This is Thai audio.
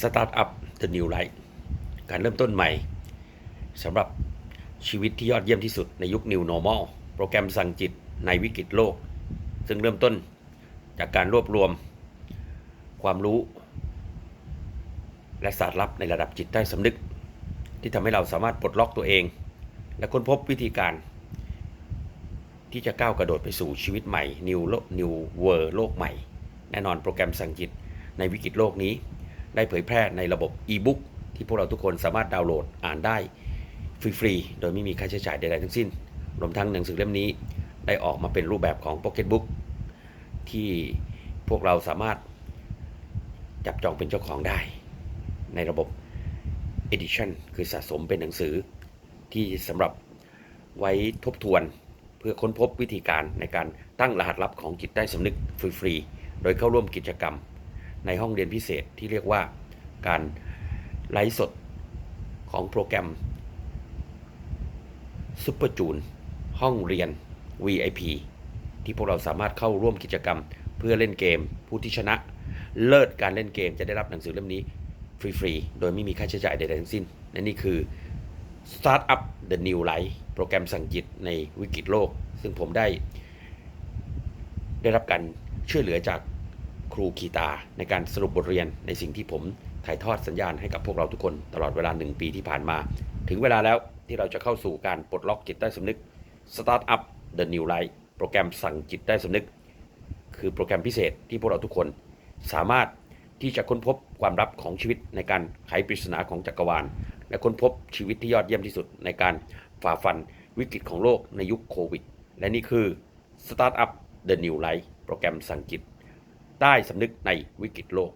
Startup The New Life การเริ่มต้นใหม่สำหรับชีวิตที่ยอดเยี่ยมที่สุดในยุค New Normal โปรแกรมสั่งจิตในวิกฤตโลก ซึ่งเริ่มต้นจากการรวบรวม ความรู้ และศาสตร์ลับในระดับจิตใต้สำนึก ที่ทำให้เราสามารถปลดล็อกตัวเอง และค้นพบวิธีการ ที่จะก้าวกระโดดไปสู่ชีวิตใหม่ New New World โลกใหม่ แน่นอนโปรแกรมสั่งจิตในวิกฤตโลกนี้ ได้เผยแพร่ในระบบอีบุ๊กที่พวกเราทุกคนสามารถดาวน์โหลดอ่านได้ฟรีๆ โดยไม่มีค่าใช้จ่ายใดๆทั้งสิ้น รวมทั้งหนังสือเล่มนี้ได้ออกมาเป็นรูปแบบของ Pocket Book ที่พวกเราสามารถจับจองเป็นเจ้าของได้ ในระบบ Edition คือสะสมเป็นหนังสือที่สำหรับไว้ทบทวนเพื่อค้นพบวิธีการในการตั้งรหัสลับของจิตใต้สำนึกฟรีๆ โดยเข้าร่วมกิจกรรม ในห้องเรียนพิเศษที่เรียกว่าการไลฟ์สดของโปรแกรม Super j u n ห้องเรียน VIP ที่พวกเราสามารถเข้าร่วมกิจกรรมเพื่อเล่นเกม ผู้ที่ชนะ เลิศการเล่นเกมจะได้รับหนังสือเล่มนี้ ฟรี ๆ โดยไม่มีค่าใช้จ่ายใดๆทั้งสิ้นและนี่คือ Startup The New Life โปรแกรมสั่งจิตในวิกฤตโลก ซึ่งผมได้ ได้รับการช่วยเหลือจาก รูคีตา ในการสรุปบทเรียนในสิ่งที่ผมถ่ายทอดสัญญาณให้กับพวกเราทุกคนตลอดเวลาหนึ่งปีที่ผ่านมา ถึงเวลาแล้วที่เราจะเข้าสู่การปลดล็อกจิตใต้สำนึก Startup The New Life โปรแกรมสั่งจิตใต้สำนึก คือโปรแกรมพิเศษที่พวกเราทุกคน สามารถที่จะค้นพบความลับของชีวิตในการไขปริศนาของจักรวาล และค้นพบชีวิตที่ยอดเยี่ยมที่สุด ในการฝ่าฟันวิกฤตของโลกในยุคโควิด และนี่คือ Startup The New Life โปรแกรมสั่งจิต ใต้สำนึกในวิกฤตโลก